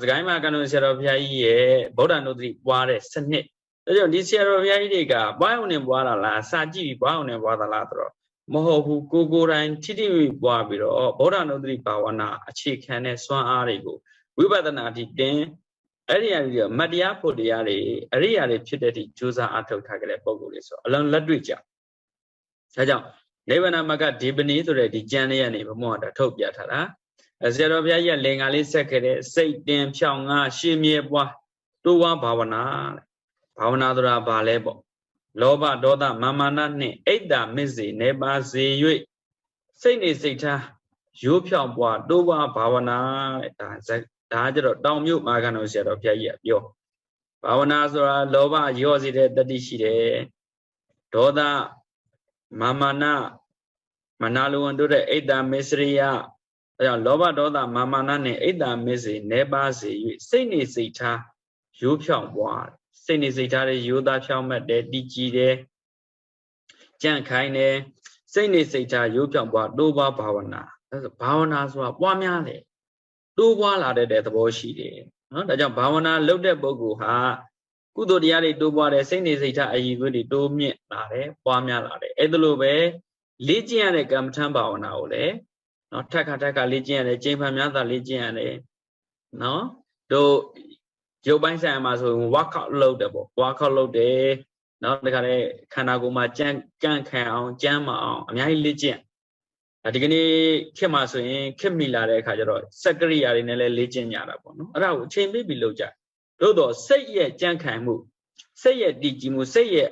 စကိုင်းမှာကနုဆရာတော်ဘုရားကြီးရဲ့ဗုဒ္ဓနုဒတိပွားတဲ့စနစ်ဒါကြောင့်ဒီဆရာတော်ဘုရားကြီးတွေကပွားအောင်နဲ့ပွားတာလားစာကြည့်ပြီးပွားအောင်နဲ့ပွားတာလားဆိုတော့မဟုတ်ဘူးကိုကိုယ်တိုင်ထိထိမိပွားပြီးတော့ဗုဒ္ဓနုဒတိဘာဝနာအခြေခံတဲ့စွမ်းအားတွေကိုဝိပဿနာအထိတင်အဲ့ဒီအရာတွေမတရားဖို့တရားတွေအရိယာတွေဖြစ်တဲ့အထိကြိုးစားအထောက်ထားကြတဲ့ပုံကိုယ်တွေဆိုအလုံးလက်တွေ့ကြဒါကြောင့်နိဗ္ဗာန်မကဒီပနီဆိုတဲ့ဒီကျမ်းလေးကနေဘုမောတာထုတ်ပြထားတာ ဆရာတော်ဘုရားကြီးကလင်္ကာလေးဆက်ခဲ့တဲ့စိတ်တင်ဖြောင်းငါရှင်းမြဲပွားတိုးဝါဘာဝနာတဲ့ဘာဝနာဆိုတာဘာလဲပေါ့လောဘဒေါသမာမာနနှင့်အိတ်တာမစ္စေနေပါစေ၍စိတ်နေစိတ်ထားရိုးဖြောင်းပွားတိုးဝါဘာဝနာတဲ့ဒါဒါကြတော့တောင်မြို့မာခန္ဓာဆရာတော်ဘုရားကြီးကပြောဘာဝနာဆိုတာလောဘရော့စေတဲ့တတိရှိတယ်ဒေါသမာမာနမနာလိုဝန်တို့တဲ့အိတ်တာမစ္စရိယ အဲကြောင့်လောဘဒေါသမာမာနနဲ့အိတ်တာမစ္စေနေပါစေ၍စိတ်နေစိတ်ထားရိုးဖြောင်းပွားစိတ်နေစိတ်ထားတဲ့ရိုးသားဖြောင်းမှတ်တယ်တည်ကြည်တယ်ကြန့်ခိုင်းတယ်စိတ်နေစိတ်ထားရိုးဖြောင်းပွားတိုးပွားဘာဝနာအဲဆိုဘာဝနာဆိုတာပွားများတယ်တိုးပွားလာတဲ့သဘောရှိတယ်နော်ဒါကြောင့်ဘာဝနာလုပ်တဲ့ပုဂ္ဂိုလ်ဟာကုသိုလ်တရားတွေတိုးပွားတယ်စိတ်နေစိတ်ထားအည်သွေးတွေတိုးမြင့်လာတယ်ပွားများလာတယ်အဲ့ဒါလိုပဲလေ့ကျင့်ရတဲ့ကမ္မထံဘာဝနာကိုလည်း နော်ထက်ခါထက်ခါလေ့ကျင့်ရတယ်ကျင့်ဖန်များသာလေ့ကျင့်ရတယ်နော်တို့ရုပ်ပိုင်းဆိုင်ရာမှာဆိုရင် workout လုပ်တယ်ပေါ့ workout လုပ်တယ်နော်တခါလေခန္ဓာကိုယ်မှာကြမ်းကန့်ခံအောင်ကြမ်းမအောင်အများကြီးလေ့ကျင့်ဒီကနေ့ခေတ်မှာဆိုရင်ခေတ်မိလာတဲ့အခါကျတော့စက်ကရိယာတွေနဲ့လည်းလေ့ကျင့်ကြတာပေါ့နော်အဲ့ဒါကိုအချိန်ပေးပြီးလုပ်ကြသို့တော့စိတ်ရဲ့ကြမ်းခံမှုစိတ်ရဲ့တည်ကြည်မှုစိတ်ရဲ့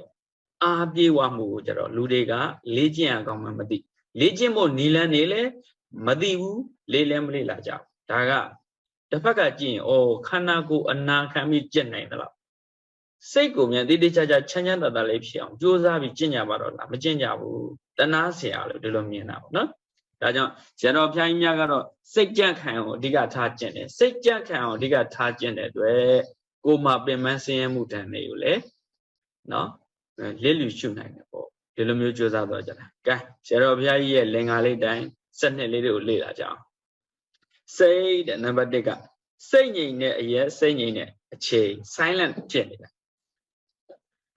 အားပြေဝမှုကိုကျတော့လူတွေကလေ့ကျင့်ရကောင်းမှမသိလေ့ကျင့်ဖို့နီလန်းနေလဲ မသိဘူးလေးလည်းမလေးလာကြဘူးဒါကတစ်ဖက်ကကြည့်ရင်ဩခန္ဓာကိုယ်အနာခံပြီးကျင့်နိုင်သလားစိတ်ကိုမြန်တိတိကျကျချမ်းချမ်းသာသာလေးဖြစ်အောင်ကြိုးစားပြီးကျင့်ကြပါတော့လားမကျင့်ကြဘူးတဏှာဆရာလို့ဒီလိုမြင်တာပေါ့နော်ဒါကြောင့်ဇေတော်ဖျားကြီးများကတော့စိတ်ကြံ့ခံအောင်အဓိကထားကျင့်တယ်စိတ်ကြံ့ခံအောင်အဓိကထားကျင့်တဲ့အတွက်ကိုယ်မှာပင်ပန်းဆင်းရဲမှုတန်တွေကိုလည်းနော်လစ်လူရှုနိုင်တယ်ပေါ့ဒီလိုမျိုးကြိုးစားတော့ကြတာကဲဇေတော်ဖျားကြီးရဲ့လင်္ကာလေးတိုင်း စက်နှစ်လေးတွေကိုလေ့လာကြအောင်စိတ်တဲ့နံပါတ်1ကစိတ်ငြိမ်တဲ့အရက်စိတ်ငြိမ်တဲ့အခြေ silent ဖြစ်နေတာ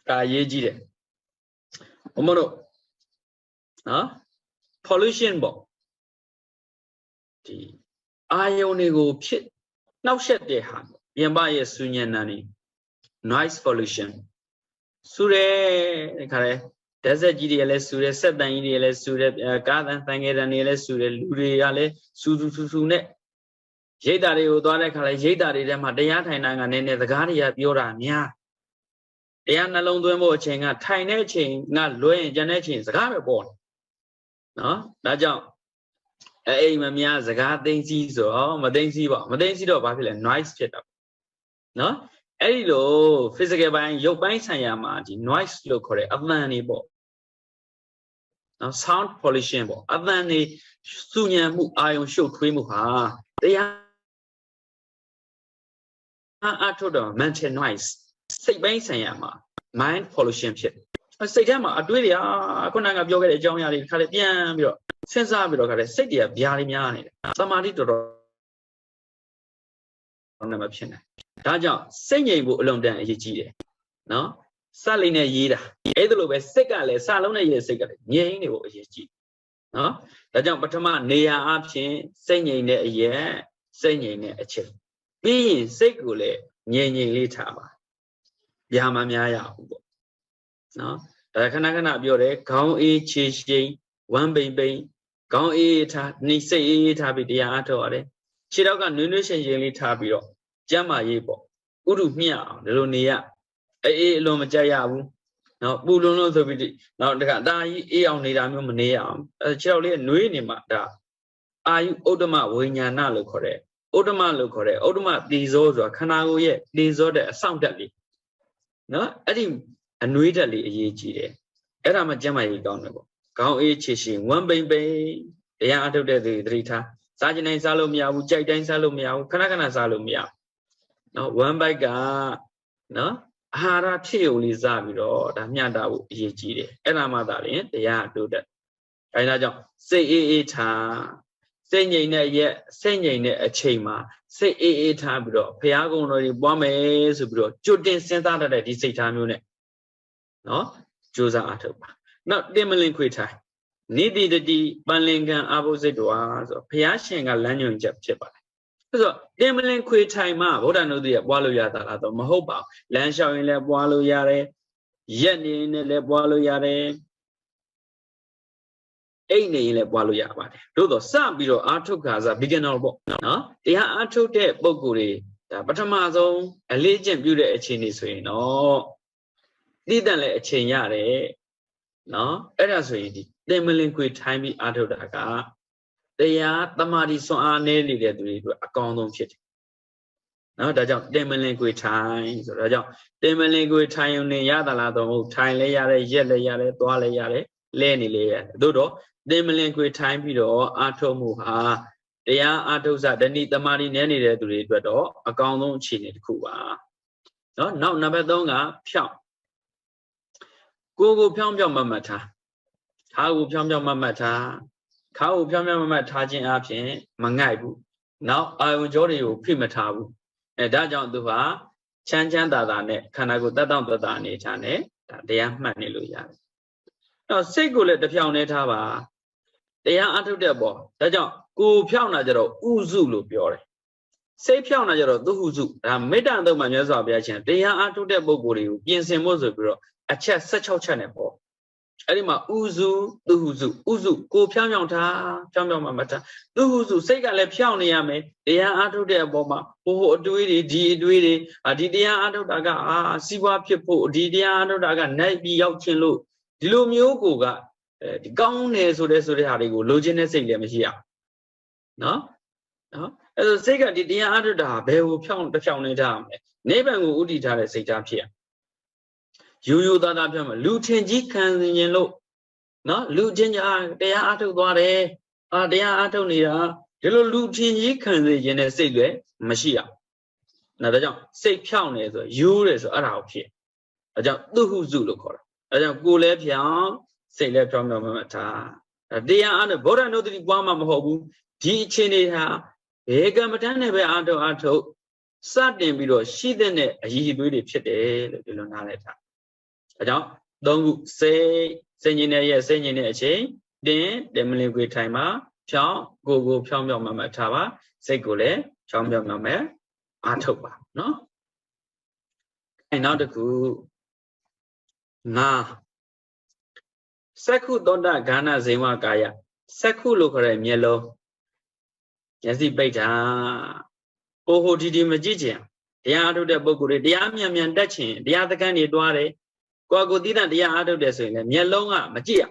ဒါအရေးကြီးတယ်ဘုမတို့နော် pollution ပေါ့ဒီအာယုန်တွေကိုဖြစ်နှောက်ယှက်တဲ့ဟာပြင်ပရဲ့ဆူညံတာနေ noise pollution ဆူရဲခါလဲ ဓာတ်ဆက်ကြီးတွေလည်းဆူတယ်ဆက်တန်ကြီးတွေလည်းဆူတယ်ကားတန်တန်ငယ်တန်တွေလည်းဆူတယ်လူတွေကလည်းဆူဆူဆူဆူနဲ့ရိတ်တာတွေကိုသွားတဲ့ခါလဲရိတ်တာတွေထဲမှာတရားထိုင်တာကနည်းနည်းစကားတွေကပြောတာများတရားနှလုံးသွင်းဖို့အချိန်ကထိုင်တဲ့အချိန်ကလွဲရင်ကျန်တဲ့အချိန်စကားပဲပေါ်တယ်နော်ဒါကြောင့်အဲအိမ်မများစကားသိမ့်စီဆိုတော့မသိမ့်စီပေါ့မသိမ့်စီတော့ဘာဖြစ်လဲ noise ဖြစ်တာနော် အဲ့ဒီလို physical ဘိုင်းရုပ်ပိုင်းဆိုင်ရာမှာဒီ noise လို့ခေါ်တဲ့အသံတွေပေါ့နော် sound pollution ပေါ့အသံတွေစုညံမှုအာယုံရှုပ်ထွေးမှုဟာတရားအထုတ်တော့ mental noise စိတ်ပိုင်းဆိုင်ရာမှာ mind pollution ဖြစ်စိတ်ထဲမှာအတွေးတွေဟာခုနကပြောခဲ့တဲ့အကြောင်းအရာတွေခါလေးပြန်ပြီးတော့စဉ်းစားပြီးတော့ခါလေးစိတ်တွေကဗျာလေးများနေတယ်သမာဓိတော်တော်နဲ့မဖြစ်နိုင် ဒါကြောင့်စိတ်ငြိမ်ဖို့အလုံးတန်အရေးကြီးတယ်နော်စလိမ့်နဲ့ရေးတာအဲ့ဒါလိုပဲစိတ်ကလည်းစလုံးနဲ့ရေးတဲ့စိတ်ကလည်းငြိမ်နေဖို့အရေးကြီးနော်ဒါကြောင့်ပထမနေရာအဖြစ်စိတ်ငြိမ်တဲ့အရက်စိတ်ငြိမ်တဲ့အချိန်ပြီးရင်စိတ်ကိုလည်းငြိမ်ငြိမ်လေးထားပါဗျာမများရဘူးပေါ့နော်ဒါခဏခဏပြောတယ်ခေါင်းအေးခြေရှိန်ဝမ်းပိန်ပိန်ခေါင်းအေးထားနှိစိတ်အေးထားပြီးတရားအားထုတ်ရတယ်ခြေတော့ကနွေးနွေးရှင်ရှင်လေးထားပြီးတော့ ကျမ်းမာရေးပေါ့ဥရုမြတ်အောင်ဒီလိုနေရအေးအေးအလုံးမကြက်ရဘူးနော်ပူလုံးလုံးဆိုပြီးနော်တခါဒါကြီးအေးအောင်နေတာမျိုးမနေရအောင်အဲခြေတော့လေးနွေးနေမှာဒါအာယုဥဒ္ဓမဝိညာဏလို့ခေါ်တဲ့ဥဒ္ဓမလို့ခေါ်တဲ့ဥဒ္ဓမတေဇောဆိုတာခန္ဓာကိုယ်ရဲ့တေဇောတဲ့အဆောင်တက်လေးနော်အဲ့ဒီအနွေးတက်လေးအရေးကြီးတယ်အဲ့ဒါမှကျမ်းမာရေးကောင်းတယ်ပေါ့ခေါင်းအေးချေရှင်ဝမ်းပိန်ပိန်တရားအထုတ်တဲ့သူသတိထားစားကျင်တိုင်းစားလို့မရဘူးကြိုက်တိုင်းစားလို့မရဘူးခဏခဏစားလို့မရဘူး နော်ဝမ်းဘိုက်ကနော်အာဟာရဖြစ်ုံလေးစားပြီးတော့ဒါမျှတာဖို့အရေးကြီးတယ်အဲ့ဒါမှသာလျှင်တရားအထုတ်တဲ့အဲဒါကြောင့်စိတ်အေးအေးထားစိတ်ငြိမ်တဲ့ရက်စိတ်ငြိမ်တဲ့အချိန်မှာစိတ်အေးအေးထားပြီးတော့ဘုရားကုံတော်ကြီးပွားမယ်ဆိုပြီးတော့ကြွတင်စဉ်းစားတတ်တဲ့ဒီစိတ်ထားမျိုးနဲ့နော်ကြိုးစားအားထုတ်ပါနောက်တင်မလင်ခွေထိုင်နိတိတတိပန်လင်ကံအာဘုစိတ်တော်ဆိုဘုရားရှင်ကလမ်းညွှန်ချက်ဖြစ်ပါတယ် ဆိုတော့တင်မလင်ခွေထိုင်မှာဗုဒ္ဓနုတ္တိကပွားလို့ရတာလားတော့မဟုတ်ပါဘူးလမ်းလျှောက်ရင်လည်းပွားလို့ရတယ်ရက်နေရင်လည်းပွားလို့ရတယ်အိတ်နေရင်လည်းပွားလို့ရပါတယ်တို့တော့စပြီးတော့အာထုတ်ခါစား beginner ပေါ့နော်တရားအာထုတ်တဲ့ပုံကိုယ်တွေဒါပထမဆုံးအလေးကျင့်ပြုတဲ့အခြေအနေဆိုရင်တော့တည်တံ့လည်းအချိန်ရတယ်နော်အဲ့ဒါဆိုရင်ဒီတင်မလင်ခွေထိုင်းပြီးအာထုတ်တာက တရားတမာတိစွမ်းအားနည်းနေတဲ့သူတွေအတွက်အကောင်းဆုံးဖြစ်တယ်နော်ဒါကြောင့်တင်မလင်ခွေထိုင်းဆိုတော့ဒါကြောင့်တင်မလင်ခွေထိုင်းုံနဲ့ရတာလားတော့မဟုတ်ထိုင်လဲရတယ်ရက်လဲရတယ်သွားလဲရတယ်လဲနေလဲရတယ်သို့တော့တင်မလင်ခွေထိုင်းပြီးတော့အာထုတ်မှုဟာတရားအာထုတ်စတဏိတမာတိနည်းနေတဲ့သူတွေအတွက်တော့အကောင်းဆုံးအခြေအနေတစ်ခုပါနော်နောက်နံပါတ်3ကဖြောင်းကိုကိုဖြောင်းဖြောင်းမမတ်ထားခါကိုဖြောင်းဖြောင်းမမတ်ထား ခါကိုဖြောင်းဖြောင်းမမတ်ထားခြင်းအပြင်မငိုက်ဘူးနောက်အာယုံကြောတွေကိုဖိမထားဘူးအဲဒါကြောင့်သူဟာချမ်းချမ်းသာသာနဲ့ခန္ဓာကိုယ်တတ်တောင့်တတ်တာအနေထားနဲ့ဒါတရားမှတ်နေလို့ရတယ်။တော့စိတ်ကိုလည်းတဖြောင်းနေထားပါတရားအထုတ်တဲ့ပေါ့ဒါကြောင့်ကိုဖြောင်းတာကြတော့ဥစုလို့ပြောတယ်စိတ်ဖြောင်းတာကြတော့သူဟုစုဒါမေတ္တာတုံးမှာမြတ်စွာဘုရားရှင်တရားအထုတ်တဲ့ပုဂ္ဂိုလ်တွေကိုပြင်ဆင်ဖို့ဆိုပြီးတော့အချက်16ချက်နဲ့ပေါ့ အဲ့ဒီမှာဥစုသူဟုစုဥစုကိုဖြောင်းဖြောင်းထားဖြောင်းဖြောင်းမှမထားသူဟုစုစိတ်ကလည်းဖြောင်းနေရမယ်တရားအထုတ်တဲ့အပေါ်မှာဟိုဟိုအတွေးတွေဒီအတွေးတွေဒီတရားအထုတ်တာကအာစီးပွားဖြစ်ဖို့ဒီတရားအထုတ်တာကနိုင်ပြီးရောက်ခြင်းလို့ဒီလိုမျိုးကိုကအဲဒီကောင်းတယ်ဆိုတဲ့ဆိုတဲ့ဟာတွေကိုလိုချင်တဲ့စိတ်လည်းမရှိရနော်နော်အဲဆိုစိတ်ကဒီတရားအထုတာဘယ်ကိုဖြောင်းတစ်ဖြောင်းနေကြမလဲနိဗ္ဗာန်ကိုဥတည်ထားတဲ့စိတ်ဓာတ်ဖြစ်ရ ယူယူသားသားပြောမှာလူထင်ကြီးခံရင်လို့နော်လူချင်းကြားတရားအထုတ်သွားတယ်အာတရားအထုတ်နေတာဒီလိုလူထင်ကြီးခံစေခြင်းတဲ့စိတ်လည်းမရှိရနော်ဒါကြောင့်စိတ်ဖြောင်းနေဆိုယူတယ်ဆိုအဲ့ဒါကိုဖြစ်ဒါကြောင့်သူဟုစုလို့ခေါ်တာဒါကြောင့်ကိုယ်လည်းဖြောင်းစိတ်လည်းဖြောင်းဖြောင်းမှတ်ထားတရားအားနဲ့ဗုဒ္ဓနုတ္တိပွားမှမဟုတ်ဘူးဒီအခြေအနေဟာဘယ်ကမ္မဋ္ဌာန်းနဲ့ပဲအာထုတ်အာထုတ်စတင်ပြီးတော့ရှိတဲ့အရည်အသွေးတွေဖြစ်တယ်လို့ဒီလိုနားလည်ထား အဲကြောင့်သုံးခုစိတ်စိတ်ညင်တဲ့ရဲ့စိတ်ညင်တဲ့အချိန်တင်းတယ်မလင်ခွေထိုင်မှာဖြောင်းကိုကိုဖြောင်းဖြောင်းမှမှတ်ထားပါစိတ်ကိုလည်းဖြောင်းဖြောင်းမှမှတ်အာထုတ်ပါနော်အဲနောက်တစ်ခုငါစက္ခုသောတာဂာနာဇိဝကာယစက္ခုလို့ခေါ်တဲ့မျက်လုံးမျက်စိပိတ်တာဟိုဟိုဒီဒီမကြည့်ချင်တရားအားထုတ်တဲ့ပုဂ္ဂိုလ်တွေတရားမြန်မြန်တက်ချင်တရားသကန်းတွေတွားတယ် ကိုယ်ကိုသိတဲ့တရားအားထုတ်တယ်ဆိုရင်လည်းမျက်လုံးကမကြည့်ရ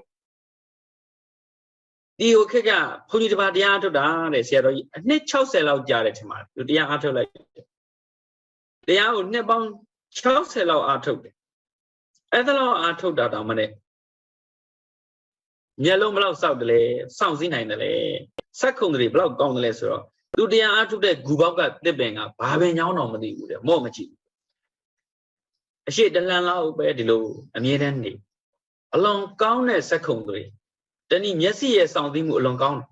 ဒီဟိုခက်ကဘုန်းကြီးတစ်ပါးတရားအားထုတ်တာတဲ့ဆရာတော်ကြီးအနှစ်60လောက်ကြာတယ်ထင်ပါတယ်သူတရားအားထုတ်လိုက်တရားကိုနှစ်ပေါင်း60လောက်အားထုတ်တယ်အဲ့ဒါလောက်အားထုတ်တာတောင်မနဲ့မျက်လုံးဘလောက်စောက်တယ်လဲစောင့်စည်းနိုင်တယ်လဲစက်ခုံတွေဘလောက်ကောင်းတယ်လဲဆိုတော့သူတရားအားထုတ်တဲ့ဂူပေါက်ကတစ်ပင်ကဘာပင်ညောင်းတော့မသိဘူးတဲ့မော့မကြည့်ဘူး အရှိတလန်လောက်ပဲဒီလိုအမြဲတမ်းနေအလွန်ကောင်းတဲ့စက်ခုံတွေတနည်းမျက်စိရဲ့စောင့်သိမှုအလွန်ကောင်းတယ်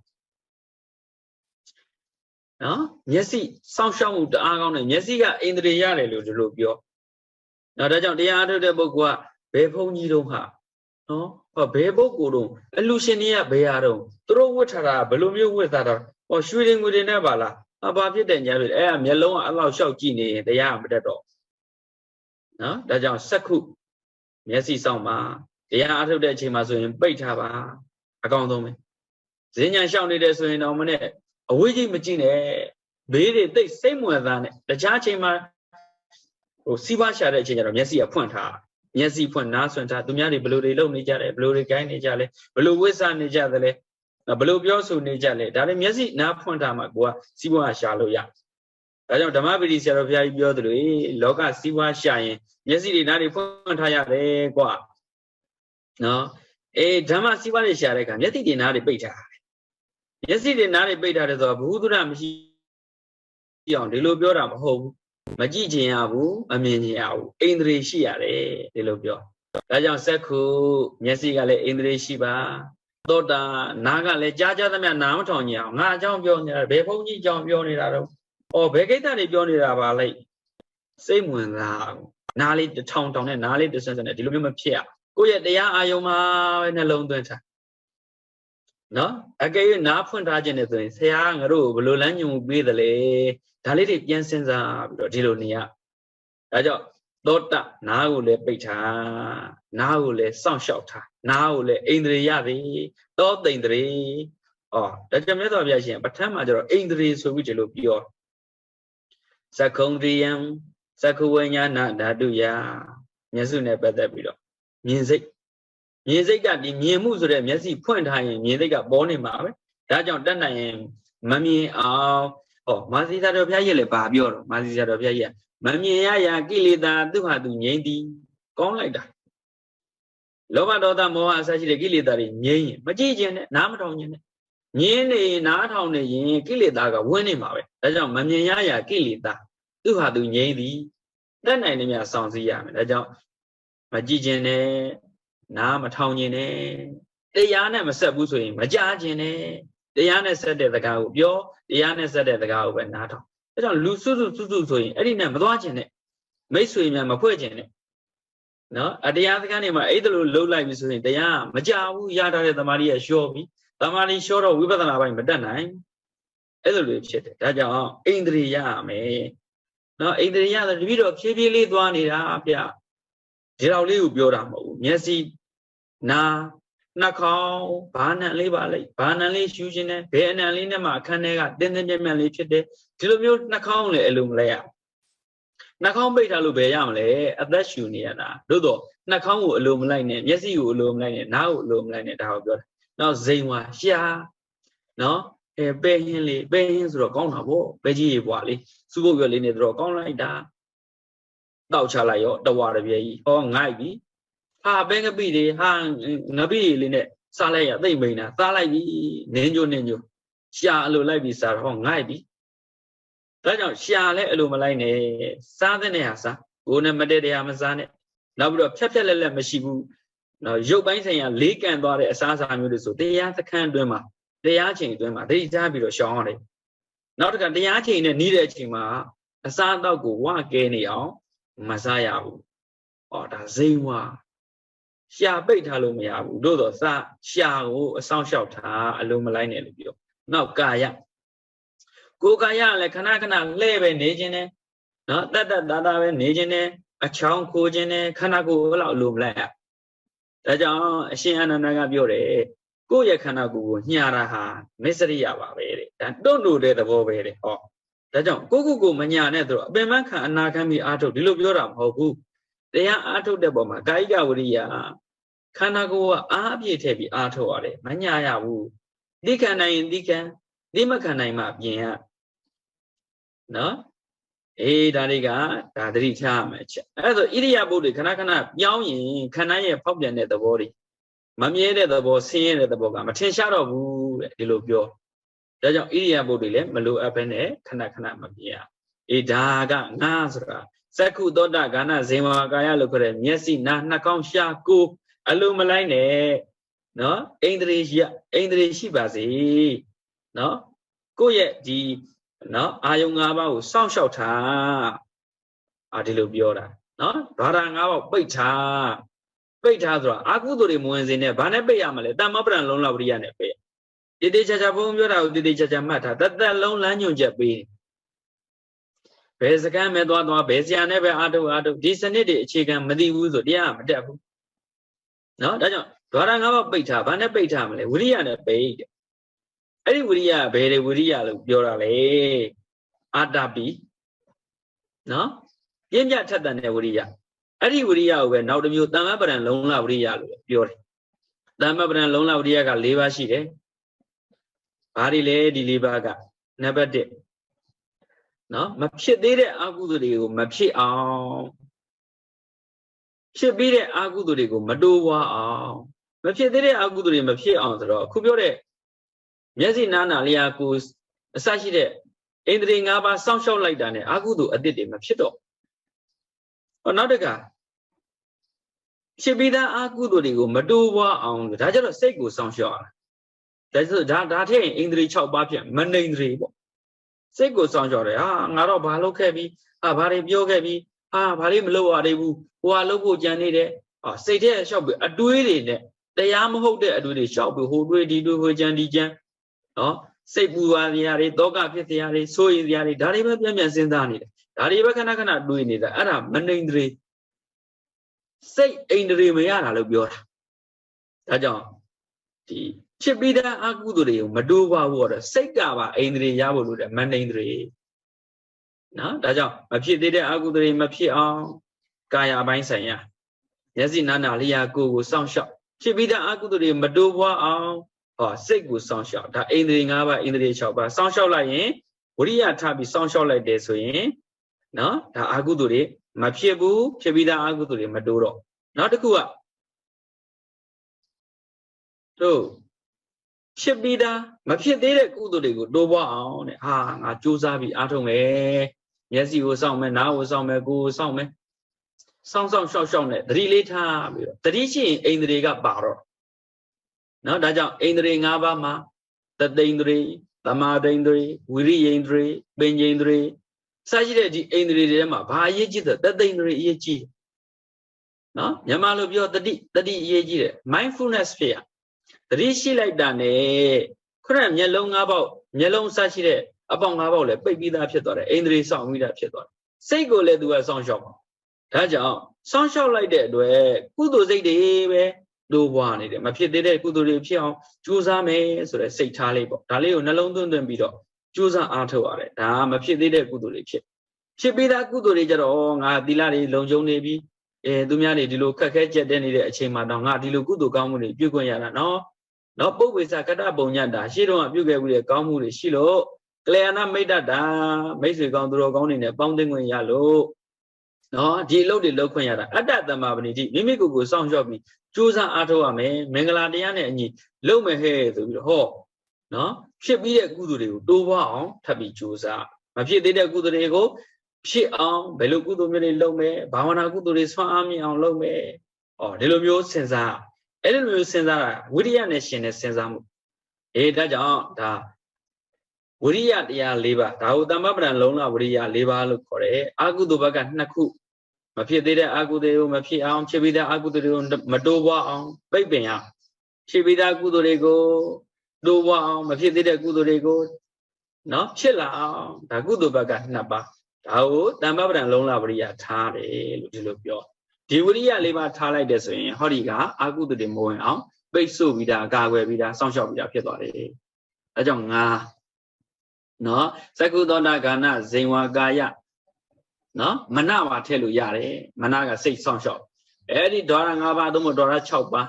နော်မျက်စိစောင့်ရှောက်မှုတအားကောင်းတယ်မျက်စိကအိန္ဒြေရတယ်လို့ဒီလိုပြောနော်ဒါကြောင့်တရားအားထုတ်တဲ့ပုဂ္ဂိုလ်ကဘယ်ဘုန်းကြီးတုံးဟာနော်ဟောဘယ်ပုဂ္ဂိုလ်တော့အလူရှင်တွေကဘယ်ဟာတော့သူတို့ဝတ်ထားတာဘယ်လိုမျိုးဝတ်ထားတာဟောရွှေရင်ငွေတွေနဲ့ပါလားအဘာဖြစ်တယ်ညာဖြစ်အဲ့ဒါမျက်လုံးကအဲ့လောက်လျှောက်ကြည့်နေရင်တရားမတက်တော့ နော်ဒါကြောင့်စက္ခုမျက်စိစောင့်ပါတရားအထုတ်တဲ့အချိန်မှာဆိုရင်ပိတ်ထားပါအကောင်းဆုံးပဲဈဉ္ညာလျှောက်နေတယ်ဆိုရင်တော့မနဲ့အဝေးကြီးမကြည့်နဲ့ဘေးတွေသိစိတ်ဝင်စားနဲ့တခြားချိန်မှာဟိုစီးပွားရှာတဲ့အချိန်ကျတော့မျက်စိကဖွင့်ထားမျက်စိဖွင့်နားဆွင့်ထားသူများတွေဘယ်လိုတွေလုပ်နေကြတယ်ဘယ်လိုတွေကိုင်းနေကြလဲဘယ်လိုဝိဆနေကြသလဲဘယ်လိုပြောဆိုနေကြလဲဒါလည်းမျက်စိနားဖွင့်ထားမှကိုကစီးပွားရှာလို့ရ ဒါကြောင့်ဓမ္မပတိဆရာတော်ဘုရားကြီးပြောသလိုလောကစီးပွားရှာရင်မျက်စိတွေနားတွေဖွင့်ထားရတယ်ကွာနော်အေးဓမ္မစီးပွားတွေရှာတဲ့အခါမျက်စိတွေနားတွေပိတ်ထားတယ်မျက်စိတွေနားတွေပိတ်ထားတယ်ဆိုတော့ဘုဟုတ္တမရှိအောင်ဒီလိုပြောတာမဟုတ်ဘူးမကြည့်ချင်ရဘူးမမြင်ချင်ရဘူးအိန္ဒြေရှိရတယ်ဒီလိုပြောဒါကြောင့်စက္ခုမျက်စိကလည်းအိန္ဒြေရှိပါသောတာနာကလည်းကြားကြားသမျှနားမထောင်ကြအောင်ငါအကြောင်းပြောနေတာဘယ်ဘုန်းကြီးအကြောင်းပြောနေတာတော့ ဩဘယ်ကိစ္စတွေပြောနေတာပါလဲစိတ်ဝင်စားနားလေးတစ်ထောင်ထောင်နဲ့နားလေးတစ်ဆန်းဆန်းနဲ့ဒီလိုမျိုးမဖြစ်ရကိုယ့်ရဲ့တရားအာယုံမှာပဲနှလုံးသွင်းထားနော်အကယ်၍နားဖွင့်ထားခြင်းနဲ့ဆိုရင်ဆရာငါတို့ဘယ်လိုလမ်းညွှန်မှုပေးသလဲဒါလေးတွေပြန်စဉ်းစားပြီးတော့ဒီလိုနေရဒါကြောင့်သောတနားကိုလည်းပိတ်ထားနားကိုလည်းစောင့်ရှောက်ထားနားကိုလည်းအိန္ဒြေရသည်သောသိန္ဒြေဩဒါကြောင့်မြတ်စွာဘုရားရှင်ပဋ္ဌာန်းမှာကျတော့အိန္ဒြေဆိုပြီးဒီလိုပြော သက္ကုံတရိယံသက္ခဝိညာဏဓာတုယမျက်စုနဲ့ပတ်သက်ပြီးတော့မြင်စိတ်မြင်စိတ်ကဒီမြင်မှုဆိုတဲ့မျက်စိဖွင့်ထားရင်မြင်စိတ်ကပေါ်နေမှာပဲဒါကြောင့်တတ်နိုင်ရင်မမြင်အောင်ဟောမာစီသာတော်ဘုရားကြီးလည်းဗာပြောတော့မာစီသာတော်ဘုရားကြီးကမမြင်ရရာကိလေသာသူဟာသူငြိမ့်သည်ကောင်းလိုက်တာလောဘဒေါသမောဟအစရှိတဲ့ကိလေသာတွေငြိမ့်ရင်မကြည့်ခြင်းနဲ့နားမထောင်ခြင်းနဲ့ ငြင်းနေနားထောင်နေရင်ကိလေသာကဝင်နေမှာပဲဒါကြောင့်မမြင်ရရာကိလေသာသူဟာသူငြိမ့်သည်တက်နိုင်နေမြစောင့်စည်းရမယ်ဒါကြောင့်မကြည့်ခြင်းနဲ့နားမထောင်ခြင်းနဲ့တရားနဲ့မဆက်ဘူးဆိုရင်မကြားခြင်းနဲ့တရားနဲ့ဆက်တဲ့စကားကိုပြောတရားနဲ့ဆက်တဲ့စကားကိုပဲနားထောင်အဲကြောင့်လူစုစုစုစုဆိုရင်အဲ့ဒီနဲ့မသွားခြင်းနဲ့မိတ်ဆွေများမဖွဲ့ခြင်းနဲ့နော်အတရားစကားနေမှာအဲ့ဒါလိုလှုပ်လိုက်ပြီဆိုရင်တရားမကြဘူးရထားတဲ့တမာရီကလျှော့ပြီ တမာရီလျှော့တော့ဝိပဿနာပိုင်းမတက်နိုင်အဲ့လိုလိုဖြစ်တယ်ဒါကြောင့်အိန္ဒြေရရမယ်နော်အိန္ဒြေရဆိုတပိတော့ဖြည်းဖြည်းလေးသွားနေတာဗျဒီတော့လေးကိုပြောတာမဟုတ်ဘူးမျက်စိနာနှာခေါင်းဘာနံလေးပါလိုက်ဘာနံလေးရှူခြင်းနဲ့ဘယ်အနံလေးနဲ့မှအခန်းထဲကတင်းတင်းပြတ်ပြတ်လေးဖြစ်တယ်ဒီလိုမျိုးနှာခေါင်းလည်းအလိုမလဲရနှာခေါင်းပိတ်ထားလို့ဘယ်ရမလဲအသက်ရှူနေရတာသို့တော့နှာခေါင်းကိုအလိုမလိုက်နဲ့မျက်စိကိုအလိုမလိုက်နဲ့နားကိုအလိုမလိုက်နဲ့ဒါကိုပြောတာ နောက်ဇိမ်ဝါရှာနော်အဲပဲဟင်းလေးပဲဟင်းဆိုတော့ကောင်းတာဗောပဲကြီးရေပွားလေးစူပုတ်ရွက်လေးနေတော့ကောင်းလိုက်တာတောက်ချလိုက်ရောတဝါတပြဲကြီးဟောငိုက်ပြီဟာပဲငပိတွေဟာငပိလေးနဲ့စားလိုက်ရသိမ့်မိန်တာစားလိုက်ပြီနင်းညိုနင်းညိုရှာအလိုလိုက်ပြီစားတော့ငိုက်ပြီဒါကြောင့်ရှာလဲအလိုမလိုက်နဲ့စားတဲ့နေရာစားကိုယ်နဲ့မတည့်တရားမစားနဲ့နောက်ပြီးတော့ဖြက်ဖြက်လက်လက်မရှိဘူး နော်ရုပ်ပိုင်းဆိုင်ရာလေးကန်သွားတဲ့အစားအစာမျိုးတွေဆိုတရားသခန်းအတွင်းမှာတရားချိန်အတွင်းမှာဒိဋ္ဌိထားပြီးတော့ရှောင်းရတယ်နောက်တစ်ခါတရားချိန်နဲ့နှီးတဲ့အချိန်မှာအစားအသောက်ကိုဝကဲနေအောင်မစားရဘူး။ဩဒါဇိမ်ဝါရှာပိတ်ထားလို့မရဘူးတို့တော့စရှာကိုအဆောင်လျှောက်ထားအလုံးမလိုက်နဲ့လို့ပြောနောက်ကာယကိုကာယလည်းခဏခဏလှဲ့ပဲနေခြင်းနဲ့နော်တတ်တတ်တာတာပဲနေခြင်းနဲ့အချောင်းခိုးခြင်းနဲ့ခန္ဓာကိုယ်ဘယ်လောက်အလိုမလိုက်ရ ဒါကြောင့်အရှင်အနန္ဒကပြောတယ်ကိုယ့်ရဲ့ခန္ဓာကိုယ်ကိုညှာတာဟာမစ္စရိယပါပဲတဲ့ဒါတွန့်လို့တဲ့သဘောပဲတဲ့ဟောဒါကြောင့်ကိုယ့်ကိုယ်ကိုမညာနဲ့ဆိုတော့အပင်မခံအနာခံပြီးအာထုတ်ဒီလိုပြောတာမဟုတ်ဘူးတရားအာထုတ်တဲ့ပုံမှာကာယကဝရိယခန္ဓာကိုယ်ကအားအပြည့်ထည့်ပြီးအားထုတ်ရတယ်မညာရဘူးသိခံနိုင်ရင်သိခံသိမခံနိုင်မှပြင်ရနော် အေးဒါတွေကဒါသတိထားရမယ်ချက်အဲ့ဒါဆိုဣရိယာပုတ်တွေခဏခဏပြောင်းရင်ခန္ဓာရဲ့ဖောက်ပြန်တဲ့သဘောတွေမမြဲတဲ့သဘောဆင်းရဲတဲ့သဘောကမထင်ရှားတော့ဘူးတဲ့ဒီလိုပြောဒါကြောင့်ဣရိယာပုတ်တွေလည်းမလိုအပ်ဘဲနဲ့ခဏခဏမမြင်ရအေးဒါကငါဆိုတာသက္ခုသောတာဂာနဇေဝကာယလို့ခေါ်တဲ့မျက်စိနာနှာခေါင်းရှာကိုယ်အလိုမလိုက်နဲ့နော်အိန္ဒြေရအိန္ဒြေရှိပါစေနော်ကိုယ့်ရဲ့ဒီ နော်အာယုံ၅ပါးကိုစောင့်ရှောက်ထားအာဒီလိုပြောတာနော်ဘာသာ၅ပါးပိတ်ထားပိတ်ထားဆိုတာအာကုသိုလ်တွေမဝင်စေနဲ့ဘာနဲ့ပိတ်ရမလဲတမ္မပရံလုံးလောက်ပရိယနဲ့ပိတ်တည်တည်ချာချာဘုံပြောတာကိုတည်တည်ချာချာမှတ်ထားတသက်လုံးလမ်းညွှန်ချက်ပေးဘယ်စကမ်းမဲ့သွားသွားဘယ်ဆရာနဲ့ပဲအာထုအာထုဒီစနစ်တွေအခြေခံမသိဘူးဆိုတရားမတက်ဘူးနော်ဒါကြောင့်ဒွါရ၅ပါးပိတ်ထားဘာနဲ့ပိတ်ထားမလဲဝိရိယနဲ့ပိတ်တဲ့ အဲ့ဒီဝိရိယဘယ်တွေဝိရိယလို့ပြောတာလဲအာတပိနော်ပြင်းပြထက်တန်တဲ့ဝိရိယအဲ့ဒီဝိရိယကိုပဲနောက်တစ်မျိုးတမ္မပဒံလုံလဝိရိယလို့ပြောတယ်တမ္မပဒံလုံလဝိရိယက၄ပါးရှိတယ်ဘာတွေလဲဒီ၄ပါးကနံပါတ်1နော်မဖြစ်သေးတဲ့အကုသိုလ်တွေကိုမဖြစ်အောင်ဖြစ်ပြီးတဲ့အကုသိုလ်တွေကိုမတိုးဝါအောင်မဖြစ်သေးတဲ့အကုသိုလ်တွေမဖြစ်အောင်ဆိုတော့အခုပြောတဲ့ မျက်စိနားနာလျာကိုအစရှိတဲ့ဣန္ဒြေ၅ပါးစောင့်ရှောက်လိုက်တာနဲ့အကုသိုလ်အသစ်တွေမဖြစ်တော့ဟောနောက်တကဖြစ်ပြီးသားအကုသိုလ်တွေကိုမတိုးဝါအောင်ဒါကြတော့စိတ်ကိုစောင့်ရှောက်ရတာဒါဆိုဒါဒါထည့်ရင်အိန္ဒြေ6ပါးဖြစ်မနိန္ဒြေပေါ့စိတ်ကိုစောင့်ကြောက်တယ်ဟာငါတော့ဘာလုပ်ခဲ့ပြီဟာဘာတွေပြောခဲ့ပြီဟာဘာတွေမလုပ်ရသေးဘူးဟိုဟာလုပ်ဖို့ကြံနေတယ်ဟာစိတ်ထဲလျှောက်ပြီးအတွေးတွေနဲ့တရားမဟုတ်တဲ့အတွေးတွေလျှောက်ပြီးဟိုတွေးဒီတွေးဟိုကြံဒီကြံ နော်စိတ်ပူပါစရာတွေတောကဖြစ်စရာတွေဆိုရင်စရာတွေဒါတွေပဲပြန်ပြန်စဉ်းစားနေတယ်ဒါတွေပဲခဏခဏတွေးနေတာအဲ့ဒါမနိန္ဒြေစိတ်အိန္ဒြေမရတာလို့ပြောတာဒါကြောင့်ဒီဖြစ်ပြီးတဲ့အကုသိုလ်တွေကိုမတိုးပါဘူးတော့စိတ်ကပါအိန္ဒြေရဖို့လို့တဲ့မနိန္ဒြေနော်ဒါကြောင့်မဖြစ်သေးတဲ့အကုသိုလ်တွေမဖြစ်အောင်ကာယအပိုင်းဆိုင်ရာမျက်စိနာနာလျာကိုယ်ကိုစောင့်ရှောက်ဖြစ်ပြီးတဲ့အကုသိုလ်တွေမတိုးပွားအောင် ဟောစိတ်ကိုစောင့်ရှောက်ဒါအိန္ဒြေ၅ပါးအိန္ဒြေ၆ပါးစောင့်ရှောက်လိုက်ရင်ဝိရိယထားပြီးစောင့်ရှောက်လိုက်တယ်ဆိုရင်နော်ဒါအကုသိုလ်တွေမဖြစ်ဘူးဖြစ်ပြီးသားအကုသိုလ်တွေမတိုးတော့နောက်တစ်ခုကတို့ဖြစ်ပြီးသားမဖြစ်သေးတဲ့ကုသိုလ်တွေကိုတိုးပွားအောင်တဲ့ဟာငါစူးစမ်းပြီးအားထုတ်မယ်မျက်စိကိုစောင့်မယ်နားကိုစောင့်မယ်ကိုယ်ကိုစောင့်မယ်စောင့်စောင့်ရှောက်ရှောက်နဲ့သတိလေးထားပြီးတော့သတိရှိရင်အိန္ဒြေကပါတော့ နော်ဒါကြောင့်အိန္ဒြေ၅ပါးမှာတသိန္ဒြေသမာဓိန္ဒြေဝိရိယိန္ဒြေပဉ္စိန္ဒြေစရှိတဲ့ဒီအိန္ဒြေတွေထဲမှာဘာအရေးကြီးတဲ့တသိန္ဒြေအရေးကြီးနော်မြန်မာလိုပြောတတိတတိအရေးကြီးတယ် mindfulness ဖြစ်ရတတိရှိလိုက်တာနဲ့ခုနမျက်လုံး၅ပေါက်မျက်လုံးစရှိတဲ့အပေါက်၅ပေါက်လည်းပိတ်ပြီးသားဖြစ်သွားတယ်အိန္ဒြေစောင့်ပြီးသားဖြစ်သွားတယ်စိတ်ကိုလည်းသူကစောင့်ရှောက်ပါဒါကြောင့်စောင့်ရှောက်လိုက်တဲ့အတွက်ကုသိုလ်စိတ်တွေပဲ လိုပွားနေတယ်မဖြစ်သေးတဲ့ကုသိုလ်တွေဖြစ်အောင်ကြိုးစားမယ်ဆိုတဲ့စိတ်ထားလေးပေါ့ဒါလေးကိုနှလုံးသွင်းသွင်းပြီးတော့ကြိုးစားအားထုတ်ရတယ်ဒါမဖြစ်သေးတဲ့ကုသိုလ်တွေဖြစ်ဖြစ်ပြီးသားကုသိုလ်တွေကြတော့ငါသီလတွေလုံခြုံနေပြီအဲသူများတွေဒီလိုခက်ခဲကြက်တဲ့နေတဲ့အချိန်မှာတော့ငါဒီလိုကုသိုလ်ကောင်းမှုတွေပြုခွင့်ရတာနော်နော်ပုပ္ပေစကတ္တပုံညတာရှေ့တော့ပြုခဲ့မှုတွေကောင်းမှုတွေရှိလို့ကလျာဏမိတ်တတာမိတ်ဆွေကောင်းသူတော်ကောင်းတွေနဲ့ပေါင်းသင်းခွင့်ရလို့ နော်ဒီအလုပ်တွေလုပ်ခွင့်ရတာအတ္တသမ္မာပဏိတိမိမိကိုယ်ကိုစောင့်ရှောက်ပြီးကြိုးစားအားထုတ်ရမယ်မင်္ဂလာတရားနဲ့အညီလုပ်မယ်ဟဲ့ဆိုပြီးတော့ဟောနော်ဖြစ်ပြီးတဲ့ကုသိုလ်တွေကိုတိုးပွားအောင်ထပ်ပြီးကြိုးစားမဖြစ်သေးတဲ့ကုသိုလ်တွေကိုဖြစ်အောင်ဘယ်လိုကုသိုလ်မျိုးတွေလုပ်မယ်ဘာဝနာကုသိုလ်တွေဆွမ်းအားမြင့်အောင်လုပ်မယ်ဩဒီလိုမျိုးစဉ်းစားအဲ့လိုမျိုးစဉ်းစားတာဝိရိယနဲ့ရှင်တဲ့စဉ်းစားမှုအေးဒါကြောင့်ဒါ ဝိရိယတရား၄ပါးဒါကိုတမ္ပပဒံလုံးလဝိရိယ၄ပါးလို့ခေါ်တယ်အာကုသိုလ်ဘက်ကနှစ်ခုမဖြစ်သေးတဲ့အာကုသိုလ်ကိုမဖြစ်အောင်ဖြစ်ပြီးတဲ့အာကုသိုလ်တွေကိုမတိုးပွားအောင်ပိတ်ပင်ရဖြစ်ပြီးတဲ့ကုသိုလ်တွေကိုတိုးပွားအောင်မဖြစ်သေးတဲ့ကုသိုလ်တွေကိုနော်ဖြစ်လာအောင်ဒါကုသိုလ်ဘက်ကနှစ်ပါးဒါကိုတမ္ပပဒံလုံးလဝိရိယထားတယ်လို့ဒီလိုပြောဒီဝိရိယလေးပါထားလိုက်တဲ့ဆိုရင်ဟောဒီကအာကုသိုလ်တွေမဝင်အောင်ပိတ်ဆို့ပြီးတာအကာအကွယ်ပြီးတာစောင့်ရှောက်ပြီးတာဖြစ်သွားတယ်အဲကြောင့်ငါ နော်သကုသောတာဂာနဇိန်ဝါကာယနော်မနပါထည့်လို့ရတယ်မနကစိတ်ဆောင်ရှောက်အဲ့ဒီဒေါရ၅ပါးသို့မဟုတ်ဒေါရ6ပါး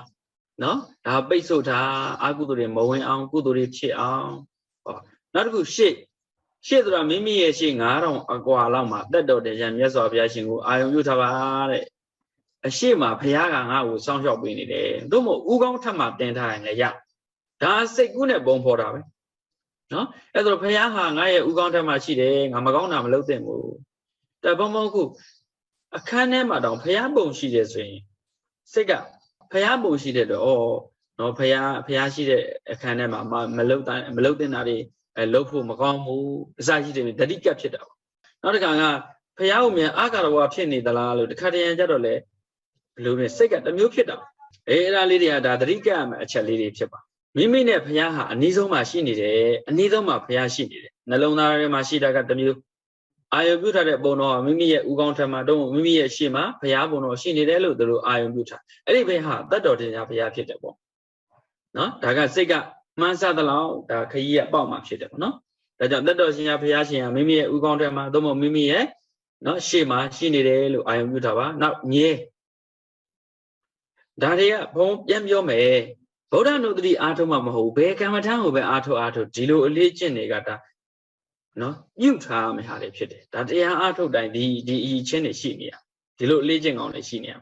နော်ဒါပိတ်ဆို့တာအကုသိုလ်တွေမဝင်အောင် ကုသိုလ်တွေဖြစ်အောင်ဟောနောက်တစ်ခုရှေ့ရှေ့ဆိုတာမိမိရဲ့ရှေ့9000အကွာလောက်မှာတက်တော်တဲ့ရန်မြတ်စွာဘုရားရှင်ကိုအာယုံပြုထားပါတဲ့အရှိမဘုရားကငါ့ကိုစောင့်ရှောက်ပေးနေတယ်သို့မဟုတ်ဥကောင်းထပ်မှာတင်ထားရင်လည်းရဒါစိတ်ကူးနဲ့ပုံဖော်တာပဲ နော်အဲ့ဒါဘုရားဟာငါ့ရဲ့ဥကောင်းထက်မှရှိတယ်ငါမကောင်းတာမလုပ်သင့်ဘူးတဘုံဘုံခုအခန်းထဲမှာတော့ဘုရားပုံရှိတယ်ဆိုရင်စိတ်ကဘုရားပုံရှိတဲ့တော့ဩနော်ဘုရားဘုရားရှိတဲ့အခန်းထဲမှာမလုပ်တဲ့မလုပ်တဲ့နာတွေအဲလုပ်ဖို့မကောင်းဘူးအစရှိတယ်ဓတိကပ်ဖြစ်တာပေါ့နောက်တစ်ခါကဘုရားကိုမြန်အာကာရဝဖြစ်နေသလားလို့တခါတရံကြတော့လေဘယ်လိုလဲစိတ်ကတမျိုးဖြစ်တာအဲအဲ့ဒါလေးတွေကဒါဓတိကပ်ရမယ့်အချက်လေးတွေဖြစ်ပါ မိမိနဲ့ဘုရားဟာအနည်းဆုံးမှရှိနေတယ်အနည်းဆုံးမှဘုရားရှိနေတယ်နှလုံးသားထဲမှာရှိတာကတမျိုးအာယုပြုထားတဲ့ပုံတော်မိမိရဲ့ဥကောင်းထက်မှာတော့မိမိရဲ့ရှေ့မှာဘုရားပုံတော်ရှိနေတယ်လို့သူတို့အာယုပြုထားအဲ့ဒီဘုရားတတ်တော်တင်ညာဘုရားဖြစ်တယ်ပေါ့နော်ဒါကစိတ်ကမှန်းဆသလောက်ဒါခကြီးရဲ့အပေါက်မှာဖြစ်တယ်ပေါ့နော်ဒါကြောင့်တတ်တော်ရှင်ညာဘုရားရှင်ကမိမိရဲ့ဥကောင်းထက်မှာသို့မဟုတ်မိမိရဲ့နော်ရှေ့မှာရှိနေတယ်လို့အာယုပြုထားပါနောက်ညဲဒါတွေကဘုံပြန်ပြောမယ် ဗုဒ္ဓနုတ္တိအာထုံမှမဟုတ်ဘယ်ကမ္မထမ်းကိုပဲအာထုအာထုဒီလိုအလေးကျင့်တွေကဒါနော်မြုပ်ထားမယ့်ဟာတွေဖြစ်တယ်ဒါတရားအာထုတိုင်းဒီဒီအချင်းတွေရှိနေရဒီလိုအလေးကျင့်ကောင်တွေရှိနေရ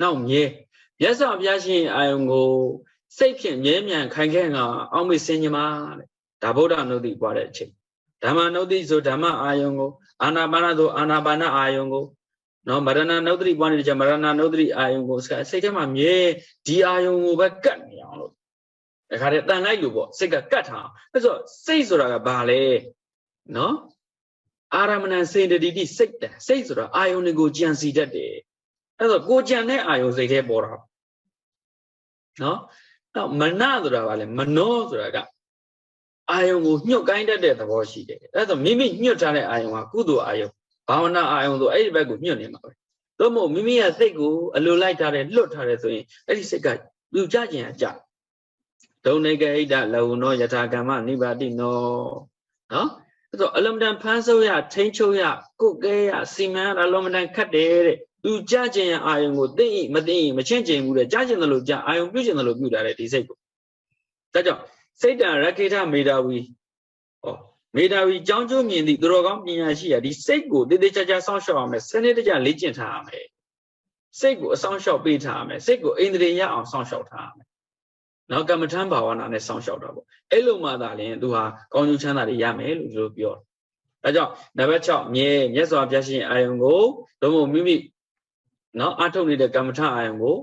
နောက်မြဲမြတ်စွာဘုရားရှင်အာယုံကိုစိတ်ဖြင့်မြဲမြံခိုင်ခဲ့ငါအောက်မေ့စင်ញမာတဲ့ဒါဗုဒ္ဓနုတ္တိပွားတဲ့အချိန်ဓမ္မနုတ္တိဆိုဓမ္မအာယုံကိုအာနာပါနဆိုအာနာပါနအာယုံကို နော်မရဏနုဒ္ဓတိပွားနေတဲ့ကြမရဏနုဒ္ဓတိအာယုံကိုစိတ်ထဲမှာမြဲဒီအာယုံကိုပဲကတ်နေအောင်လို့တခါတည်းတန်လိုက်လို့ပေါ့စိတ်ကကတ်ထားအဲ့ဆိုစိတ်ဆိုတာကဘာလဲနော်အာရမဏစေတတိတိစိတ်တစိတ်ဆိုတာအာယုန်တွေကိုကြံစီတတ်တယ်အဲ့ဆိုကိုကြံတဲ့အာယုန်စိတ်ထဲပေါ်တာနော်တော့မနဆိုတာကလည်းမနောဆိုတာကအာယုံကိုညှို့ကိုင်းတတ်တဲ့သဘောရှိတယ်အဲ့ဒါမိမိညှို့ထားတဲ့အာယုံကကုသိုလ်အာယုံ ဘာဝနာအာယုံဆိုအဲ့ဒီဘက်ကိုညှို့နေမှာပဲသို့မဟုတ်မိမိရဲ့စိတ်ကိုအလိုလိုက်ထားတဲ့လွတ်ထားတဲ့ဆိုရင်အဲ့ဒီစိတ်ကလူကြခြင်းအကြဒုံနေကဣဒလဝနောယထာကမ္မနိဗ္ဗာတိနောနော်အဲ့တော့အလမတန်ဖန်းဆုပ်ရထိန်ချုပ်ရကုတ်ကဲရစီမံရအလမတန်ခတ်တယ်တဲ့သူကြခြင်းရအာယုံကိုသိ၏မသိ၏မချင်းချင်းဘူးတဲ့ကြခြင်းတယ်လို့ကြအာယုံပြုခြင်းတယ်လို့ပြုတာတဲ့ဒီစိတ်ကိုဒါကြောင့်စိတ်တံရခိထမေတာဝီဟော မေတာဝီကြောင်းကျိုးမြင်သည့်သူတော်ကောင်းပညာရှိရဒီစိတ်ကိုတည်တည်ချာချာစောင့်ရှောက်အောင်မယ်စနစ်တကျလေ့ကျင့်ထားရမယ်စိတ်ကိုအဆောင်ရှောက်ပေးထားရမယ်စိတ်ကိုအိန္ဒြေရအောင်စောင့်ရှောက်ထားရမယ်နောက်ကမ္မထံဘာဝနာနဲ့စောင့်ရှောက်တာပေါ့အဲ့လိုမှသာလျှင်သူဟာကောင်းကျိုးချမ်းသာတွေရမယ်လို့ဒီလိုပြောတယ်ဒါကြောင့်နံပါတ်6မြဲမြတ်စွာဘုရားရှင်အာယုံကိုဘုံဘုံမိမိနော်အထုတ်နေတဲ့ကမ္မထအာယုံကို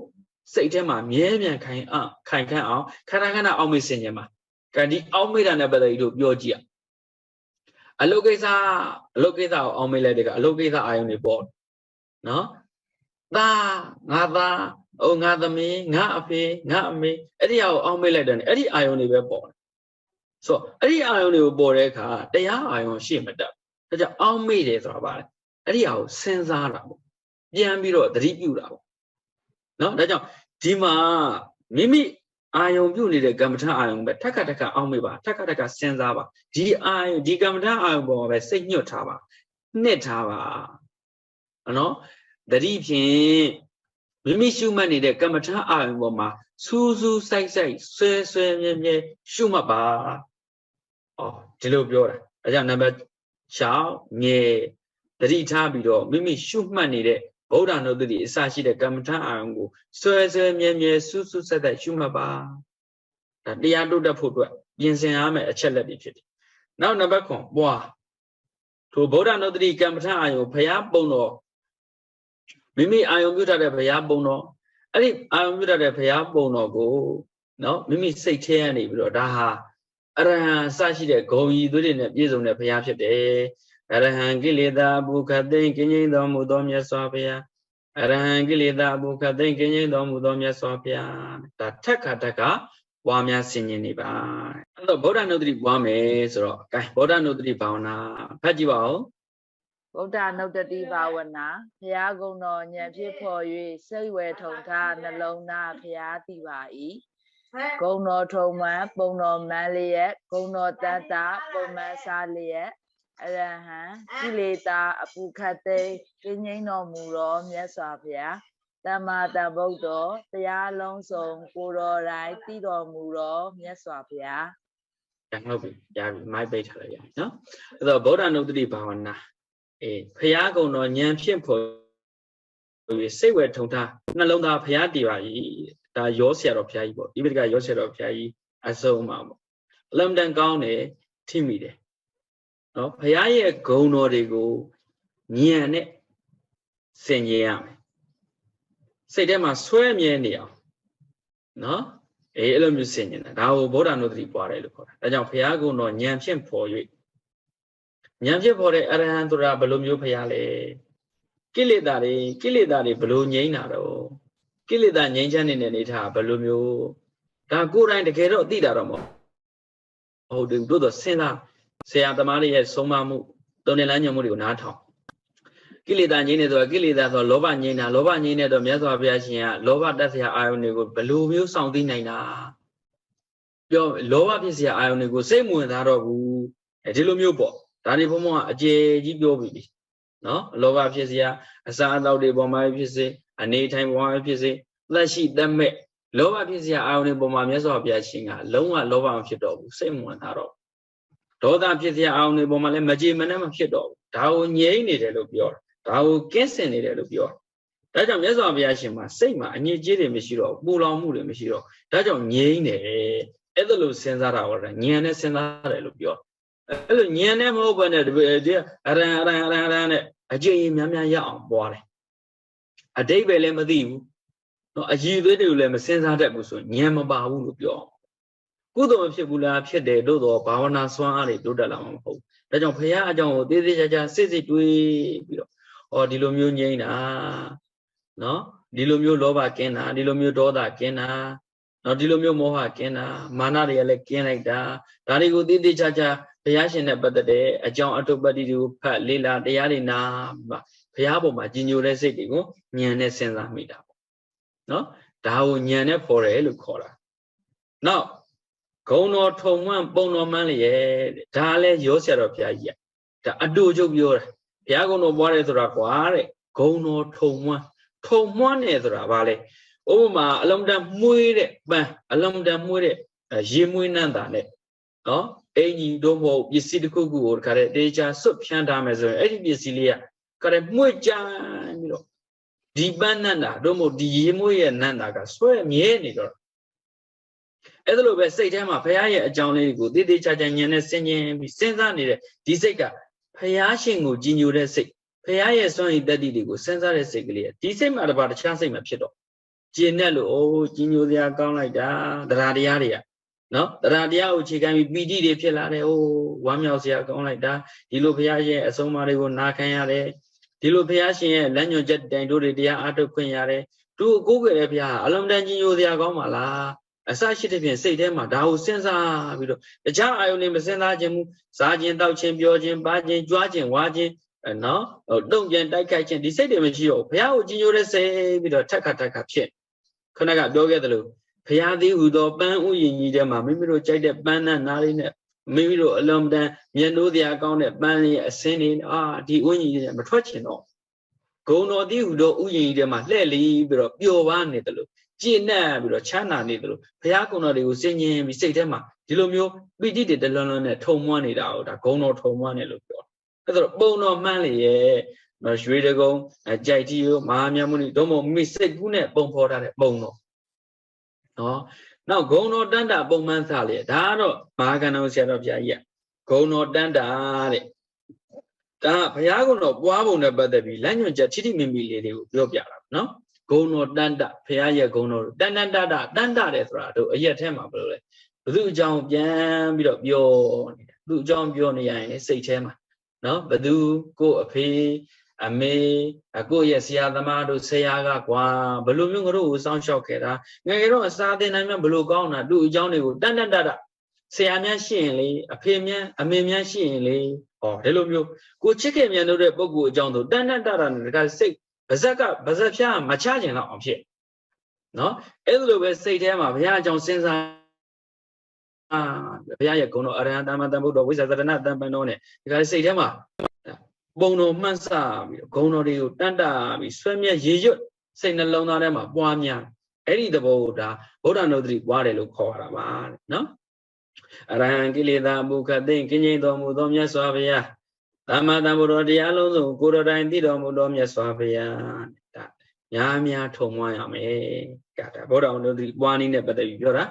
စိတ်ထဲမှာမြဲမြံခိုင်အခိုင်ခန့်အောင်ခန္ဓာခန္ဓာအောင်မေ့စင်ခြင်းမှာကံဒီအောင်မေ့တာနဲ့ပတ်သက်ပြီးလို့ပြောကြည့်ရ အလုတ်ကိစ္စအလုတ်ကိစ္စကိုအောင်မေ့လိုက်တဲ့ကအလုတ်ကိစ္စအာယုံတွေပေါ့နော်သားငါသားအိုငါသမီးငါအဖေငါအမေအဲ့ဒီအကိုအောင်မေ့လိုက်တယ်အဲ့ဒီအာယုံတွေပဲပေါ့ဆိုတော့အဲ့ဒီအာယုံတွေကိုပေါ်တဲ့အခါတရားအာယုံရှေ့မတက်ဒါကြောင့်အောင်မေ့တယ်ဆိုတာပါလေအဲ့ဒီအကိုစဉ်းစားတာပေါ့ပြန်ပြီးတော့သတိပြုတာပေါ့နော်ဒါကြောင့်ဒီမှာမိမိ အာယုံပြုတ်နေတဲ့ကမ္မထအာယုံပဲထက်ခါထက်ခါအောင်းမေးပါထက်ခါထက်ခါစဉ်းစားပါဒီအာယုံဒီကမ္မထအာယုံပေါ်မှာပဲစိတ်ညွတ်ထားပါနှစ်ထားပါနော်တတိဖြင့်မိမိရှုမှတ်နေတဲ့ကမ္မထအာယုံပေါ်မှာစူးစူးစိုက်စိုက်ဆွဲဆွဲမြဲမြဲရှုမှတ်ပါဩဒီလိုပြောတာအဲကြောင့်နံပါတ်6မြေတတိထားပြီးတော့မိမိရှုမှတ်နေတဲ့ ဗုဒ္ဓနုတ္တိအစရှိတဲ့ကမ္မထအာယုံကိုဆွဲဆွဲမြဲမြဲစူးစူးဆက်ဆက်ရှုမှတ်ပါဒါတရားတိုးတက်ဖို့အတွက်ပြင်ဆင်ရမယ့်အချက်လက်တွေဖြစ်တယ်နောက်နံပါတ်9ပွားထိုဗုဒ္ဓနုတ္တိကမ္မထအာယုံဘုရားပုံတော်မိမိအာယုံပြုထားတဲ့ဘုရားပုံတော်အဲ့ဒီအာယုံပြုထားတဲ့ဘုရားပုံတော်ကိုနော်မိမိစိတ်ထဲကနေပြီးတော့ဒါဟာအရဟံစရှိတဲ့ဂုံကြီးသွေးတွေနဲ့ပြည့်စုံတဲ့ဘုရားဖြစ်တယ် အရဟံကိလေသာဘုခသိင်ကင်းငြိမ်းတော်မူသောမြတ်စွာဘုရားအရဟံကိလေသာဘုခသိင်ကင်းငြိမ်းတော်မူသောမြတ်စွာဘုရားဒါထက်ခါထက်ကပွားများဆင်ញင်နေပါအဲ့တော့ဗုဒ္ဓနုတ္တိပွားမယ်ဆိုတော့ gain ဗုဒ္ဓနုတ္တိဘာဝနာဖတ်ကြည့်ပါဦးဗုဒ္ဓနုတ္တိဘာဝနာဘုရားကုံတော်ဉာဏ်ဖြစ်ဖော်၍စိတ်ဝယ်ထုံထားနှလုံးသားဘုရားတည်ပါ၏ဂုံတော်ထုံမှန်ပုံတော်မှန်လျက်ဂုံတော်တတ္တပုံမှန်စားလျက် အရဟံကိလေသာအပုခတ်သိမ်းကင်းငြိမ်းတော်မူသောမြတ်စွာဘုရားတမ္မာတဗုဒ္ဓောတရားလုံးစုံကိုတော်တိုင်းတည်တော်မူသောမြတ်စွာဘုရားရဟုတ်ပြီရပြီမိုက်ပိတ်ထားလိုက်ရပြီနော်အဲ့တော့ဗုဒ္ဓနုတ္တိဘာဝနာအေးဖရာကုံတော်ဉာဏ်ဖြင့်ဖို့ပြီးစိတ်ဝယ်ထုံထားနှလုံးသားဖရာတည်ပါ၏ဒါရောဆရာတော်ဖရာကြီးပေါ့ဒီပိဋကရောဆရာတော်ဖရာကြီးအဆုံးမှာပေါ့အလမ်တန်ကောင်းတယ်ထိမိတယ် နော်ဖရာရဲ့ဂုံတော်တွေကိုဉာဏ်နဲ့ဆင်ခြင်ရမယ်စိတ်ထဲမှာဆွဲမြဲနေအောင်နော်အေးအဲ့လိုမျိုးဆင်ခြင်တာဒါကိုဗုဒ္ဓနုတ္တိပွားတယ်လို့ခေါ်တာဒါကြောင့်ဘုရားကုံတော်ဉာဏ်ဖြင့်ဖော်၍ဉာဏ်ဖြင့်ဖော်တဲ့အရဟံဆိုတာဘယ်လိုမျိုးဘုရားလဲကိလေသာတွေကိလေသာတွေဘယ်လိုငြိမ်းတာတော့ကိလေသာငြိမ်းချမ်းနေတဲ့အနေထားဘယ်လိုမျိုးဒါကိုယ်တိုင်တကယ်တော့သိတာတော့မဟုတ်ဘူးတို့တော့စဉ်းစား ဆရာသမားတွေရဲ့ဆုံးမမှုတုံနေလမ်းညွှန်မှုတွေကိုနားထောင်ကိလေသာငြိမ်းနေဆိုတာကိလေသာဆိုလောဘငြိမ်းတာလောဘငြိမ်းတဲ့တော့မြတ်စွာဘုရားရှင်ကလောဘတတ်စရာအာယုန်တွေကိုဘယ်လိုမျိုးစောင့်သိနိုင်တာပြောလောဘဖြစ်စရာအာယုန်တွေကိုစိတ်မဝင်သားတော့ဘူးအဲဒီလိုမျိုးပေါ့ဒါနေဘုံဘုံကအကျေကြီးပြောပြီးနော်လောဘဖြစ်စရာအစာအသောက်တွေပေါ်မှာဖြစ်စေအနေထိုင်ပေါ်မှာဖြစ်စေသက်ရှိသက်မဲ့လောဘဖြစ်စရာအာယုန်တွေပေါ်မှာမြတ်စွာဘုရားရှင်ကလုံးဝလောဘမဖြစ်တော့ဘူးစိတ်မဝင်သားတော့ ဒေါသဖြစ်စရာအာယုန်တွေပေါ်မှာလည်းမကြေမနက်မဖြစ်တော့ဘူးဒါကိုငြိမ့်နေတယ်လို့ပြောတာဒါကိုကင်းစင်နေတယ်လို့ပြောတာဒါကြောင့်မြတ်စွာဘုရားရှင်မှာစိတ်မှာအငြိကြေးတွေမရှိတော့ပူလောင်မှုတွေမရှိတော့ဒါကြောင့်ငြိမ့်တယ်အဲ့ဒါလို့စဉ်းစားတာဟောတာဉာဏ်နဲ့စဉ်းစားတယ်လို့ပြောအဲ့လိုဉာဏ်နဲ့မဟုတ်ဘဲနဲ့ဒီအရန်အရန်အရန်အရန်နဲ့အကျဉ်းများများရအောင်ပွားတယ်အတိတ်ပဲလည်းမသိဘူးနော်အည်သွေးတွေကိုလည်းမစဉ်းစားတတ်ဘူးဆိုဉာဏ်မပါဘူးလို့ပြော ကုသိုလ်မဖြစ်ဘူးလားဖြစ်တယ်တို့တော့ဘာဝနာစွမ်းအားတွေတိုးတက်လာမှာမဟုတ်ဘူးဒါကြောင့်ဘုရားအကြောင်းကိုသေးသေးချာချာစစ်စစ်တွေးပြီးတော့ဩဒီလိုမျိုးငြိမ့်တာနော်ဒီလိုမျိုးလောဘကင်းတာဒီလိုမျိုးဒေါသကင်းတာနော်ဒီလိုမျိုးမောဟကင်းတာမာနတွေကလည်းကင်းလိုက်တာဒါတွေကိုသေးသေးချာချာဘုရားရှင်နဲ့ပတ်သက်တဲ့အကြောင်းအထုပ်ပတ္တိတွေကိုဖတ်လေ့လာတရားတွေနာဘုရားပေါ်မှာကြီးညိုတဲ့စိတ်တွေကိုဉာဏ်နဲ့စဉ်းစားမိတာပေါ့နော်ဒါကိုဉာဏ်နဲ့ပေါ်တယ်လို့ခေါ်တာနောက် ဂုံတော်ထုံမှန်ပုံတော်မှန်လျက်ဒါလည်းရောဆရာတော်ဘုရားကြီးကဒါအတူချုပ်ပြောတာဘုရားကုံတော်ပွားတယ်ဆိုတာကွာတဲ့ဂုံတော်ထုံမှန်ထုံမှန်တယ်ဆိုတာဘာလဲဥပမာအလုံးတန်မှုေးတဲ့ပန်းအလုံးတန်မှုေးတဲ့ရေမွေးနှံ့တာနဲ့နော်အင်ကြီးတို့မဟုတ်ပစ္စည်းတစ်ခုခုကိုတခါတည်းတေချာစွတ်ဖြန်းထားမယ်ဆိုရင်အဲ့ဒီပစ္စည်းလေးကခါတည်းမှုေးကြမ်းပြီးတော့ဒီပန်းနှံ့တာတို့မဟုတ်ဒီရေမွေးရဲ့နှံ့တာကဆွဲမြဲနေတော့ အဲ့ဒါလိုပဲစိတ်ထဲမှာဘုရားရဲ့အကြောင်းလေးကိုတည်တည်ချာချာဉာဏ်နဲ့စဉ်းကျင်ပြီးစဉ်းစားနေတဲ့ဒီစိတ်ကဘုရားရှင်ကိုကြည်ညိုတဲ့စိတ်ဘုရားရဲ့စွန့်ရည်တတ္တိတွေကိုစဉ်းစားတဲ့စိတ်ကလေးဒီစိတ်မှာတပါတခြားစိတ်မှာဖြစ်တော့ကျင်နဲ့လို့အိုးကြည်ညိုစရာကောင်းလိုက်တာတရားတရားတွေကနော်တရားတရားကိုခြေခံပြီးပီတိတွေဖြစ်လာတယ်အိုးဝမ်းမြောက်စရာကောင်းလိုက်တာဒီလိုဘုရားရဲ့အဆုံးအမတွေကိုနာခံရတယ်ဒီလိုဘုရားရှင်ရဲ့လက်ညွှန်ချက်တိုင်တို့တွေတရားအားထုတ်ခွင့်ရတယ်သူ့ကိုကိုးကြတဲ့ဘုရားအလုံးတန်းကြီးညိုစရာကောင်းပါလား အစရှိတဲ့ဖြင့်စိတ်ထဲမှာဒါကိုစဉ်းစားပြီးတော့တခြားအာယုန်တွေမစဉ်းစားခြင်းဘူးစားခြင်းတောက်ခြင်းပြောခြင်းပါခြင်းကြွားခြင်းဝါခြင်းနော်တုံ့ပြန်တိုက်ခိုက်ခြင်းဒီစိတ်တွေမရှိတော့ဘုရားကိုကြည်ညိုတဲ့စိတ်ပြီးတော့ထက်ခါထက်ခါဖြစ်ခဏကပြောခဲ့သလိုဘုရားသည်ဟူသောပန်းဥယျင်ကြီးထဲမှာမိမိတို့ကြိုက်တဲ့ပန်းနဲ့နားလေးနဲ့မိမိတို့အလုံးတန်းမျက်နှိုးတရားကောင်းတဲ့ပန်းလေးအစင်းလေးအာဒီဥယျင်ကြီးမထွက်ချင်တော့ဂုံတော်သည်ဟူသောဥယျင်ကြီးထဲမှာလှဲ့လီပြီးတော့ပျော်ပါနေတယ်လို့ ကြည်နပ်ပြီးတော့ချမ်းသာနေတယ်လို့ဘုရားကုံတော်တွေကိုစင်ញင်ပြီးစိတ်ထဲမှာဒီလိုမျိုးပိဋိတွေတလွန်းလွန်းနဲ့ထုံမွားနေတာကိုဒါဂုံတော်ထုံမွားနေလို့ပြောအဲ့ဒါတော့ပုံတော်မှန်းလေရဲ့ရွှေတကုံကြိုက်တီကိုမဟာမြတ်မုနိဒုံမမိစိတ်ကူးနဲ့ပုံဖော်ထားတဲ့ပုံတော်နော်နောက်ဂုံတော်တန်တာပုံမှန်စားလေဒါကတော့မဟာကန္တဆရာတော်ဘုရားကြီးကဂုံတော်တန်တာတဲ့ဒါဘုရားကုံတော်ပွားပုံနဲ့ပတ်သက်ပြီးလက်ညွှန်ချက်ထိထိမိမိလေးတွေကိုပြောပြတာနော် ဂုံတော်တန်တဘုရားရဲ့ဂုံတော်တန်တန်တတတန်တတယ်ဆိုတာတို့အရက်ထဲမှာဘယ်လိုလဲဘသူအကြောင်းပြန်ပြီးတော့ပြောနေတာသူအကြောင်းပြောနေရရင်စိတ်ထဲမှာနော်ဘသူကိုအဖေအမေအကိုရဲ့ဆရာသမားတို့ဆရာကကွာဘယ်လိုမျိုးငါတို့ကိုစောင့်ရှောက်ခဲ့တာငယ်ငယ်တော့အစာသင်နိုင်မှဘယ်လိုကောင်းတာသူ့အကြောင်းတွေကိုတန်တန်တတဆရာများရှိရင်လေအဖေများအမေများရှိရင်လေဟောဒီလိုမျိုးကိုချစ်ခင်မြန်တို့တဲ့ပုံကိုအကြောင်းဆိုတန်တန်တတနဲ့တခါစိတ် ဗဇက်ကဗဇက်ဖြားမချကျင်တော့အောင်ဖြစ်နော်အဲ့လိုပဲစိတ်ထဲမှာဘုရားအကြောင်းစဉ်းစားအာဘုရားရဲ့ဂုဏ်တော်အရဟံတမန်တန်ဗုဒ္ဓဝိဇ္ဇာသရဏတန်ပန်တော်နဲ့ဒီကစိတ်ထဲမှာပုံတော်မှန်းဆပြီးဂုဏ်တော်တွေကိုတန်တာပြီးဆွဲမြဲရေရွတ်စိတ်နှလုံးသားထဲမှာပွားများအဲ့ဒီသဘောကိုဒါဗုဒ္ဓနုဒတိပွားတယ်လို့ခေါ်ရတာပါတဲ့နော်အရဟံကိလေသာအမှုခတ်သိင်ကင်းကျင်းတော်မူသောမြတ်စွာဘုရား သမ္မာသမ္ဗုဒ္ဓတရားလုံးစုံကိုယ်တော်တိုင်သိတော်မူသောမြတ်စွာဘုရားဒါများများထုံမွားရမယ်ကဒါဗုဒ္ဓအောင်တို့ဒီပွားနည်းနဲ့ပတ်သက်ပြီးပြောတာ